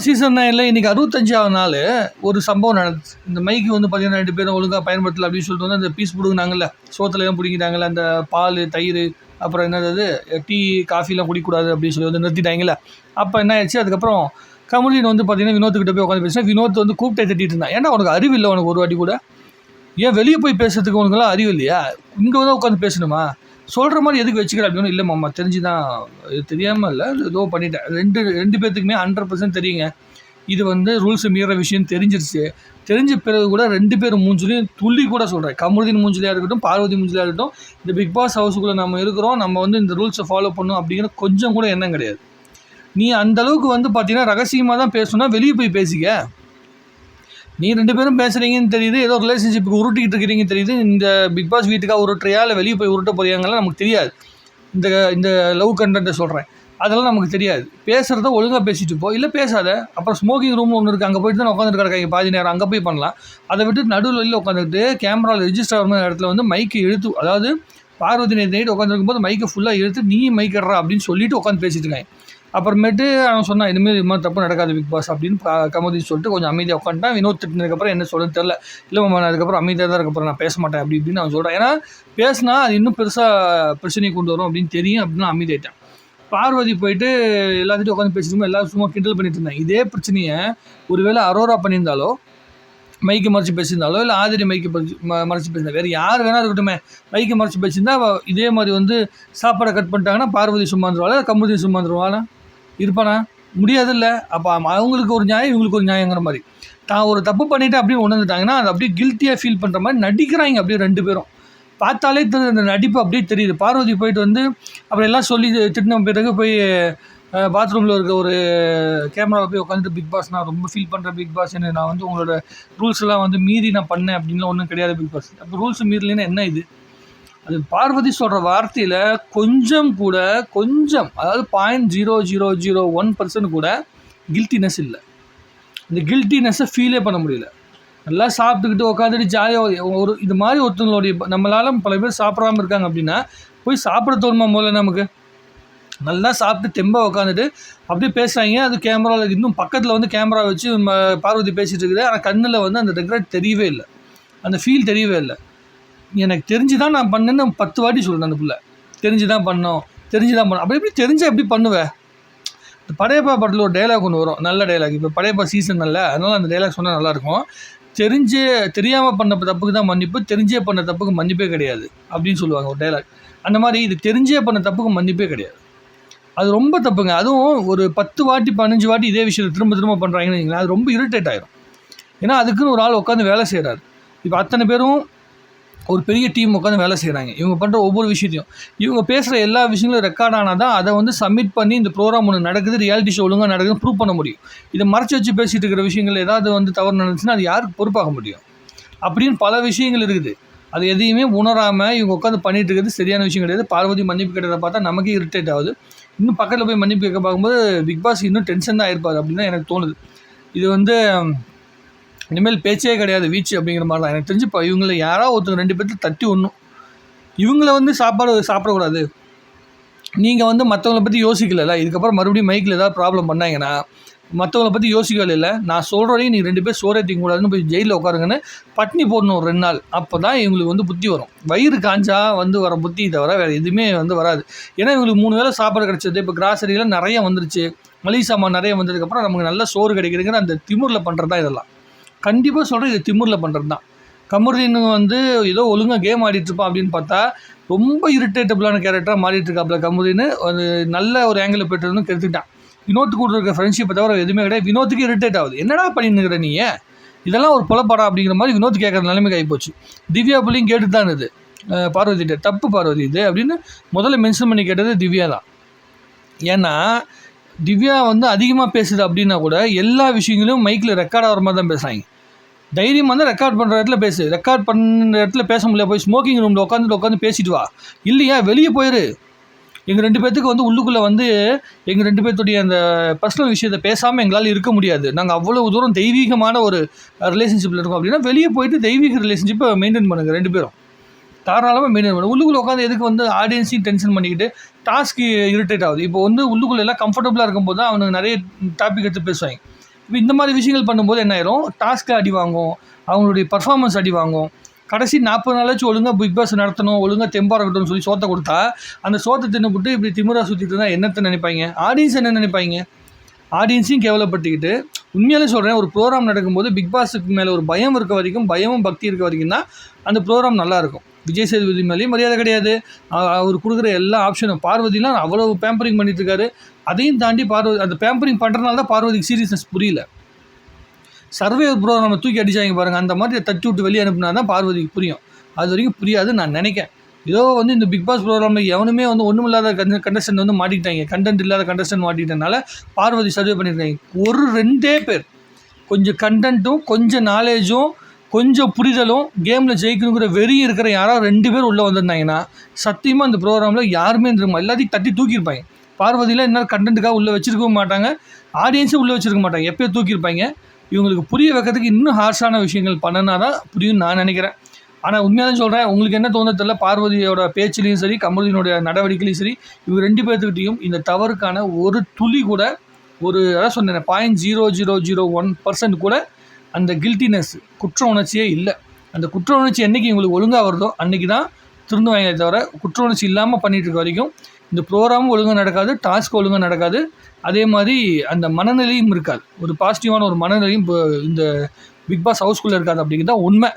Season நைனில் இன்றைக்கி அறுபத்தஞ்சாவது நாள் ஒரு சம்பவம் நடந்துச்சு. இந்த மைக்கு வந்து பார்த்தீங்கன்னா ரெண்டு பேரும் ஒழுங்காக பயன்படுத்தல அப்படின்னு சொல்லிட்டு வந்து அந்த பீஸ் பிடுங்கினாங்கல்ல சோத்துல எல்லாம் பிடிங்கிட்டாங்கல்ல அந்த பால் தயிர் அப்புறம் என்னது டீ காஃபிலாம் குடிக்கக்கூடாது அப்படின்னு சொல்லி வந்து நிறுத்திட்டாங்கல்ல. அப்போ என்ன ஆயிடுச்சு? அதுக்கப்புறம் கமலின் வந்து பார்த்தீங்கன்னா வினோத்துக்கிட்ட போய் உட்காந்து பேசினா வினோத் வந்து கூப்பிட்டே தட்டிட்டு இருந்தான். ஏன்னா உனக்கு அறிவு இல்லை உனக்கு ஒரு வாட்டி கூட. ஏன் வெளியே போய் பேசுறதுக்கு உனக்குலாம் அறிவு இல்லையா? இங்கே தான் உட்காந்து பேசணுமா? சொல்கிற மாதிரி எதுக்கு வச்சுக்கிற அப்படின்னு இல்லை மாமா தெரிஞ்சு தான் இது தெரியாமல் இல்லை ஏதோ பண்ணிட்டேன். ரெண்டு ரெண்டு பேர்த்துக்குமே ஹண்ட்ரட் பர்சன்ட் தெரியுங்க. இது வந்து ரூல்ஸ் மீற விஷயம் தெரிஞ்சிருச்சு. தெரிஞ்ச பிறகு கூட ரெண்டு பேர் மூஞ்சிலையும் துள்ளி கூட சொல்கிறேன் கமருதீன் மூஞ்சிலையாக இருக்கட்டும் பார்வதி மூஞ்சிலையாக இருக்கட்டும் இந்த பிக் பாஸ் ஹவுஸுக்குள்ளே நம்ம இருக்கிறோம் நம்ம வந்து இந்த ரூல்ஸை ஃபாலோ பண்ணணும் அப்படிங்கிற கொஞ்சம் கூட எண்ணம் கிடையாது. நீ அந்தளவுக்கு வந்து பார்த்தீங்கன்னா ரகசியமாக தான் பேசணும்னா வெளியே போய் பேசிக்க. நீ ரெண்டு பேரும் பேசுகிறீங்கன்னு தெரியுது ஏதோ ரிலேஷன்ஷிப்புக்கு உருட்டிக்கிட்டு இருக்கிறீங்கன்னு தெரியுது. இந்த பிக் பாஸ் வீட்டுக்காக உருட்டுறியா இல்லை வெளியே போய் உருட்ட போறியாங்கலாம் நமக்கு தெரியாது. இந்த இந்த லவ் கண்டென்ட்டை சொல்கிறேன் அதெல்லாம் நமக்கு தெரியாது. பேசுகிறத ஒழுங்காக பேசிட்டு போ. இல்லை பேசாத. அப்புறம் ஸ்மோக்கிங் ரூம் ஒன்று இருக்குது அங்கே போயிட்டு தான் உட்காந்துட்டு கிடக்காங்க பாதி நேரம். அங்கே போய் பண்ணலாம். அதை விட்டு நடுவில் வெளியில் உட்காந்துக்கிட்டு கேமராவில் ரெஜிஸ்டர் ஆகிற இடத்துல வந்து மைக்கு இழுத்து அதாவது பார்வதி நேற்று உட்காந்துருக்கும் போது மைக்கை ஃபுல்லாக இழுத்து நீ மைக்கிடுறா அப்படின்னு சொல்லிட்டு உட்காந்து பேசிட்டு இருக்காங்க அப்புறமேட்டு அவன் சொன்னான் இனிமேல் இது மாதிரி தப்பு நடக்காது பிக் பாஸ் அப்படின்னு க- கமதி சொல்லிட்டு கொஞ்சம் அமைதியாக உட்காந்துட்டான் வினோத் திட்டினதுக்கப்புறம் என்ன சொல்லுன்னு தெரில இல்லை மாமா நான் அதுக்கப்புறம் அமைதியாக தான் இருக்கப்புறம் நான் பேச மாட்டேன். அப்படி இப்படின்னு அவன் சொல்கிறான் ஏன்னா பேசினா அது இன்னும் பெருசாக பிரச்சனையை கொண்டு வரும் அப்படின்னு தெரியும். அப்படின்னு நான் அமைதியாயிட்டேன். பார்வதி போயிட்டு எல்லாத்திட்டும் உட்காந்து பேசிட்டு எல்லாரும் சும்மா கிண்டல் பண்ணிட்டு இருந்தாங்க. இதே பிரச்சனையை ஒருவேளை அரோரா பண்ணியிருந்தாலோ மைக்கு மறைச்சி பேசியிருந்தாலோ இல்லை ஆதிரி மைக்கு மறைச்சி ம- மறைச்சி பேசியிருந்தா வேறு யார் வேணா இருக்கட்டுமே மைக்கு மறைச்சி பேசியிருந்தா இதே மாதிரி வந்து சாப்பாடை கட் பண்ணிட்டாங்கன்னா பார்வதி சும்மாந்துருவாளா கமுதி சும்மாந்துருவாளா இருப்பானா? முடியாதுல்ல. அப்போ அவங்களுக்கு ஒரு நியாயம் இவங்களுக்கு ஒரு நியாயங்கிற மாதிரி. தான் ஒரு தப்பு பண்ணிவிட்டு அப்படியே உணர்ந்துட்டாங்கன்னா அது அப்படியே கில்ட்டியாக ஃபீல் பண்ணுற மாதிரி நடிக்கிறாங்க அப்படியே ரெண்டு பேரும். பார்த்தாலே தெரியுது அந்த நடிப்பு அப்படியே தெரியுது. பார்வதி போயிட்டு வந்து அப்புறம் எல்லாம் சொல்லி திட்டின பிறகு போய் பாத்ரூமில் இருக்க ஒரு கேமராவில் போய் உட்காந்துட்டு பிக் பாஸ் நான் ரொம்ப ஃபீல் பண்ணுறேன் பிக் பாஸ் என்ன நான் வந்து உங்களோட ரூல்ஸ் எல்லாம் வந்து மீறி நான் பண்ணேன் அப்படின்லாம் ஒன்றும் கிடையாது பிக் பாஸ் அப்போ ரூல்ஸ் மீறலைன்னா என்ன இது? அது பார்வதி சொல்கிற வார்த்தையில் கொஞ்சம் கூட கொஞ்சம் அதாவது point zero zero zero one percent கூட கில்ட்டினஸ் இல்லை. இந்த கில்ட்டினஸ்ஸை ஃபீலே பண்ண முடியல. நல்லா சாப்பிட்டுக்கிட்டு உட்காந்துட்டு ஜாலியாக ஒரு இது மாதிரி ஒருத்தவங்களுடைய நம்மளால் பல பேர் சாப்பிடாம இருக்காங்க அப்படின்னா போய் சாப்பிட தோணுமா முதல்ல நமக்கு? நல்லா சாப்பிட்டு தெம்பாக உட்காந்துட்டு அப்படியே பேசுகிறாங்க அது கேமராவில் இன்னும் பக்கத்தில் வந்து கேமரா வச்சு ம- பார்வதி பேசிகிட்டு இருக்குது. ஆனால் கண்ணில் வந்து அந்த ரெக்ரெட் தெரியவே இல்லை. அந்த ஃபீல் தெரியவே இல்லை. எனக்கு தெரிஞ்சு தான் நான் பண்ணேன்னு பத்து வாட்டி சொல்கிறேன் அந்த பிள்ளை. தெரிஞ்சு தான் பண்ணோம். தெரிஞ்சு தான் பண்ணோம். அப்படி எப்படி தெரிஞ்சால் எப்படி பண்ணுவேன் இந்த படையப்பா படத்தில் ஒரு டைலாக் ஒன்று வரும். நல்ல டைலாக் இப்போ படையப்பா சீசன் நல்ல அதனால் அந்த டைலாக் சொன்னால் நல்லாயிருக்கும் தெரிஞ்சே தெரியாமல் பண்ண தப்புக்கு தான் மன்னிப்பு. தெரிஞ்சே பண்ண தப்புக்கு மன்னிப்பே கிடையாது. அப்படின்னு சொல்லுவாங்க ஒரு டைலாக் அந்த மாதிரி இது தெரிஞ்சே பண்ண தப்புக்கு மன்னிப்பே கிடையாது. அது ரொம்ப தப்புங்க. அதுவும் ஒரு பத்து வாட்டி பதினஞ்சு வாட்டி இதே விஷயத்தை திரும்ப திரும்ப பண்ணுறாங்கன்னு வைங்களேன், அது ரொம்ப இரிட்டேட் ஆயிரும். ஏன்னா அதுக்குன்னு ஒரு ஆள் உட்காந்து வேலை செய்கிறாரு இப்போ அத்தனை பேரும் ஒரு பெரிய டீம் உட்காந்து வேலை செய்கிறாங்க இவங்க பண்ணுற ஒவ்வொரு விஷயத்தையும். இவங்க பேசுகிற எல்லா விஷயங்களும் ரெக்கார்ட் ஆனால் தான் அதை வந்து சப்மிட் பண்ணி இந்த ப்ரோக்ராம் ஒன்று நடக்குது ரியாலிட்டி ஷோ ஒழுங்காக நடக்குதுன்னு ப்ரூவ் பண்ண முடியும். இதை மறைச்சி வச்சு பேசிகிட்டு இருக்கிற விஷயங்கள் ஏதாவது வந்து தவறு நடந்துச்சுன்னா அது யாருக்கு பொறுப்பாக முடியும்? அப்படின்னு பல விஷயங்கள் இருக்குது. அது எதையுமே உணராமல் இவங்க உட்காந்து பண்ணிகிட்டு இருக்கிறது சரியான விஷயம் கிடையாது. பார்வதி மன்னிப்பு கேட்டதை பார்த்தா நமக்கே இரிட்டேட் ஆகுது. இன்னும் பக்கத்தில் போய் மன்னிப்பு கேட்க பார்க்கும்போது பிக் பாஸ் இன்னும் டென்ஷன் தான் ஆயிருப்பார் அப்படின்னு எனக்கு தோணுது. இது வந்து இனிமேல் பேச்சே கிடையாது வீச்சு அப்படிங்கிற மாதிரி தான் எனக்கு தெரிஞ்சு இப்போ இவங்களை யாராவது ஒருத்தங்க ரெண்டு பேர்த்து தட்டி ஒன்றும் இவங்கள வந்து சாப்பாடு சாப்பிடக்கூடாது. நீங்கள் வந்து மற்றவங்கள பற்றி யோசிக்கல இதுக்கப்புறம் மறுபடியும் மைக்கில் ஏதாவது ப்ராப்ளம் பண்ணாங்கன்னா மற்றவங்கள பற்றி யோசிக்கவே இல்லை நான் சொல்கிறதையும் நீங்கள் ரெண்டு பேர் சோறே திங்கக்கூடாதுன்னு போய் ஜெயிலில் உட்காருங்கன்னு பட்னி போடணும் ஒரு ரெண்டு நாள். அப்போ தான் இவங்களுக்கு வந்து புத்தி வரும். வயிறு காஞ்சா வந்து வர புத்தி தவிர வேறு எதுவுமே வந்து வராது. ஏன்னா இவங்களுக்கு மூணு வேளை சாப்பாடு கிடச்சது. இப்போ கிராசரியில் நிறைய வந்துருச்சு. மளிகை சாமான் நிறைய வந்ததுக்கப்புறம் நமக்கு நல்ல சோறு கிடைக்குதுங்கிற அந்த திமுரில் பண்ணுறது தான் இதெல்லாம். கண்டிப்பாக சொல்கிறேன் இது திமிரில் பண்ணுறது தான் கமருதீன் வந்து ஏதோ ஒழுங்காக கேம் ஆடிட்டுருப்பான் அப்படின்னு பார்த்தா ரொம்ப இரிட்டேட்டபிளான கேரக்டராக மாறிட்டுருக்காப்புல கமருதீன். அது நல்ல ஒரு ஆங்கிளில் போய்ட்டு கெடுத்துக்கிட்டான் வினோத் கூட இருக்க ஃப்ரெண்ட்ஷிப்பை தவிர எதுவுமே கிடையாது. வினோத்துக்கு இரிட்டேட் ஆகுது. என்னடா பண்ணிருக்கிற நீ? இதெல்லாம் ஒரு புலப்படா அப்படிங்கிற மாதிரி வினோத் கேட்குற நிலைமைக்கு ஆகிப்போச்சு. திவ்யா புள்ளியும் கேட்டு தான் இது பார்வதிட்ட தப்பு பார்வதி இது அப்படின்னு முதல்ல மென்ஷன் பண்ணி கேட்டது திவ்யா தான் ஏன்னா திவ்யா வந்து அதிகமாக பேசுது அப்படின்னா கூட எல்லா விஷயங்களும் மைக்கில் ரெக்கார்ட் ஆகிற மாதிரி தான் பேசுகிறாங்க தைரியம் வந்து ரெக்கார்ட் பண்ணுற இடத்துல பேசு. ரெக்கார்ட் பண்ணுற இடத்துல பேச முடியல. போய் ஸ்மோக்கிங் ரூமில் உட்காந்துட்டு உட்காந்து பேசிட்டு வா. இல்லையா? வெளியே போயிரு. எங்கள் ரெண்டு பேர்த்துக்கு வந்து உள்ளுக்குள்ளே வந்து எங்கள் ரெண்டு பேர்த்துடைய அந்த பர்சனல் விஷயத்தை பேசாமல் எங்களால் இருக்க முடியாது. நாங்கள் அவ்வளோ தூரம் தெய்வீகமான ஒரு ரிலேஷன்ஷிப்பில் இருக்கோம் அப்படின்னா வெளியே போயிட்டு தெய்வீக ரிலேஷன்ஷிப்பை மெயின்டைன் பண்ணுங்கள் ரெண்டு பேரும். தாராளமாக மெயின்டைன் பண்ணுங்க உள்ளுக்குள்ளே உட்காந்து எதுக்கு வந்து ஆடியன்ஸையும் டென்ஷன் பண்ணிக்கிட்டு டாஸ்க்கு இரிட்டேட் ஆகுது. இப்போ வந்து உள்ளுக்குள்ளே எல்லாம் கம்ஃபர்டபுளாக இருக்கும்போது தான் அவனுக்கு நிறைய டாபிக் எடுத்து பேசுவாங்க. இந்த மாதிரி விஷயங்கள் பண்ணும்போது என்ன ஆயிரும்? டாஸ்க்கு அடி வாங்கும். அவங்களுடைய பர்ஃபார்மன்ஸ் அடி வாங்கும். கடைசி நாற்பது நாளாச்சும் ஒழுங்காக பிக் பாஸ் நடத்தணும் ஒழுங்காக தெம்பா இருக்கட்டும்னு சொல்லி சோத்தை கொடுத்தா அந்த சோத்தை தின்னுபிட்டு இப்படி திமுறா சுற்றிட்டு இருந்தால் என்னத்தை நினைப்பாங்க? ஆடியன்ஸ் என்ன நினைப்பாங்க? ஆடியன்ஸையும் கேவலப்பட்டுக்கிட்டு உண்மையாலே சொல்கிறேன் ஒரு ப்ரோக்ராம் நடக்கும்போது பிக் பாஸுக்கு மேலே ஒரு பயம் இருக்க வரைக்கும் பயமும் பக்தி இருக்க வரைக்கும் தான் அந்த ப்ரோக்ராம் நல்லாயிருக்கும். விஜய் சேதுபதி மேலேயும் மரியாதை கிடையாது. அவர் கொடுக்குற எல்லா ஆப்ஷனும் பார்வதிலாம் அவ்வளோ பேம்பரிங் பண்ணிட்டுருக்காரு. அதையும் தாண்டி பார்வதி அந்த பேம்பரிங் பண்ணுறனால தான் பார்வதிக்கு சீரியஸ்னஸ் புரியல. சர்வே ப்ரோக்ராமை தூக்கி அடித்தாங்க பாருங்கள் அந்த மாதிரி தட்டி விட்டு வெளியே அனுப்புனா தான் பார்வதிக்கு புரியும். அது வரைக்கும் புரியாது நான் நினைக்கிறேன். ஏதோ வந்து இந்த பிக் பாஸ் ப்ரோக்ராமில் எவனுமே வந்து ஒன்றும் இல்லாத கண்ட கண்டஸ்டன் வந்து மாட்டிக்கிட்டாங்க. கண்டென்ட் இல்லாத கண்டஸ்டன் மாட்டிக்கிட்டனால பார்வதி சர்வே பண்ணியிருக்காங்க. ஒரு ரெண்டே பேர். கொஞ்சம் கண்டென்ட்டும் கொஞ்சம் நாலேஜும் கொஞ்சம் புரிதலும் கேமில் ஜெயிக்கணுங்கிற வெறி இருக்கிற யாராவது ரெண்டு பேர் உள்ளே வந்திருந்தாங்கன்னா சத்தியமாக இந்த ப்ரோக்ராமில் யாருமே இருந்திருக்க எல்லாத்தையும் தட்டி தூக்கியிருப்பாங்க. பார்வதியில் என்ன கண்டென்ட்டுக்காக உள்ளே வச்சிருக்கவும் மாட்டாங்க. ஆடியன்ஸும் உள்ளே வச்சிருக்க மாட்டாங்க. எப்போயும் தூக்கியிருப்பாங்க. இவங்களுக்கு புரிய வைக்கிறதுக்கு இன்னும் ஹார்ஷான விஷயங்கள் பண்ணனா தான் புரியும் நான் நினைக்கிறேன். ஆனால் உண்மையாக சொல்கிறேன் உங்களுக்கு என்ன தோணுது தெரியல. பார்வதியோட பேச்சுலேயும் சரி கமலினுடைய நடவடிக்கையிலையும் சரி இவங்க ரெண்டு பேர்த்துக்கிட்டையும் இந்த தவறுக்கான ஒரு துளி கூட ஒரு அதான் சொன்னேன் point zero zero zero one percent கூட அந்த கில்ட்டினஸ் குற்ற உணர்ச்சியே இல்லை. அந்த குற்ற உணர்ச்சி என்றைக்கு இவங்களுக்கு ஒழுங்காக வருதோ அன்றைக்கி தான் திருந்துவாங்க தவிர குற்ற உணர்ச்சி இல்லாமல் பண்ணிகிட்டு இருக்க வரைக்கும் இந்த ப்ரோக்ராமும் ஒழுங்காக நடக்காது டாஸ்க் ஒழுங்காக நடக்காது. அதே மாதிரி அந்த மனநிலையும் இருக்காது. ஒரு பாசிட்டிவான ஒரு மனநிலையும் இப்போ இந்த பிக் பாஸ் ஹவுஸ்குள்ளே இருக்காது அப்படிங்கிறது தான் உண்மை.